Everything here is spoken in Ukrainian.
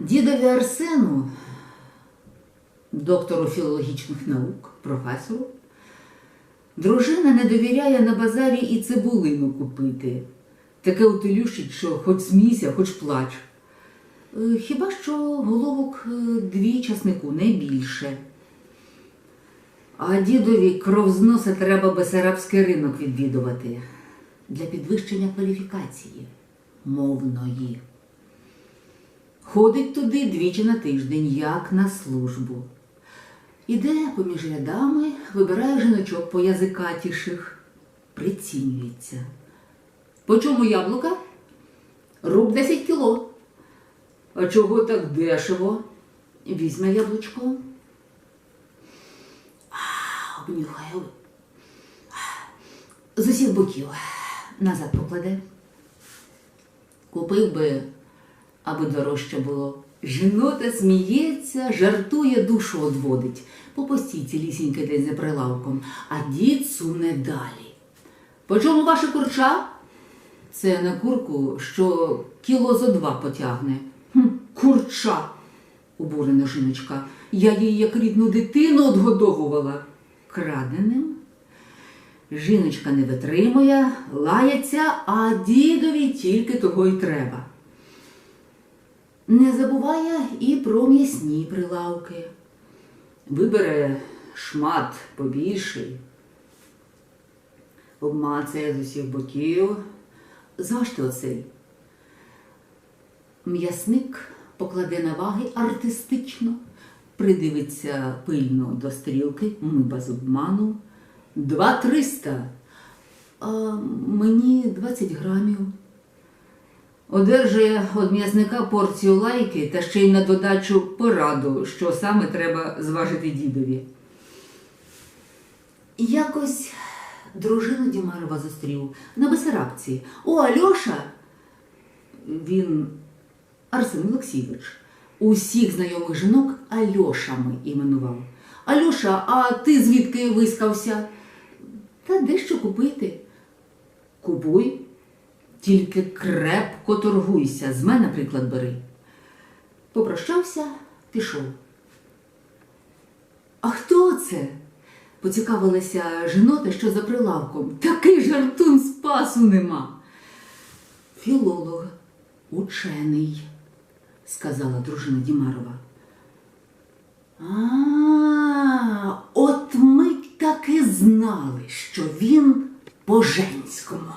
Дідові Арсену, доктору філологічних наук, професору, дружина не довіряє на базарі і цибулину купити. Таке утилющить, що хоч смійся, хоч плач. Е, Хіба що головок е, дві часнику, не більше. А дідові кров з носа треба бесарабський ринок відвідувати для підвищення кваліфікації мовної. Ходить туди двічі на тиждень, як на службу. Іде поміж рядами, вибирає жіночок по язикатіших, прицінюється. По чому яблука? Руб 10 кіло. А чого так дешево? Візьме яблучко. Обнюхає. З усіх боків. Назад покладе. Купив би, аби дорожче було. Жінота сміється, жартує, душу одводить. По постійці лісіньки десь за прилавком, а дід суне далі. По чому ваша курча? Це на курку, що кіло зо два потягне. Хм, курча, обурена жіночка. Я її як рідну дитину одгодовувала. Краденим. Жіночка не витримує, лається, а дідові тільки того й треба. Не забуває і про м'ясні прилавки. Вибере шмат побільший, обмацає з усіх боків. Зважте оцей. М'ясник покладе на ваги артистично, придивиться пильно до стрілки, ми без обману. Два триста. Мені 20 грамів. Одержує від м'ясника порцію лайки та ще й на додачу пораду, що саме треба зважити дідові. Якось дружину Дімарова зустрів на Бесарабці. О, Альоша! Він Арсен Олексійович. Усіх знайомих жінок Альошами іменував. Альоша, а ти звідки вискався? Та дещо купити. Купуй, тільки крепко торгуйся. З мене приклад бери. Попрощався, пішов. А хто це? Поцікавилася жінота, що за прилавком. Такий жартун спасу нема. Філолог, учений, сказала дружина Дімарова. А, от ми так і знали, що він по женському.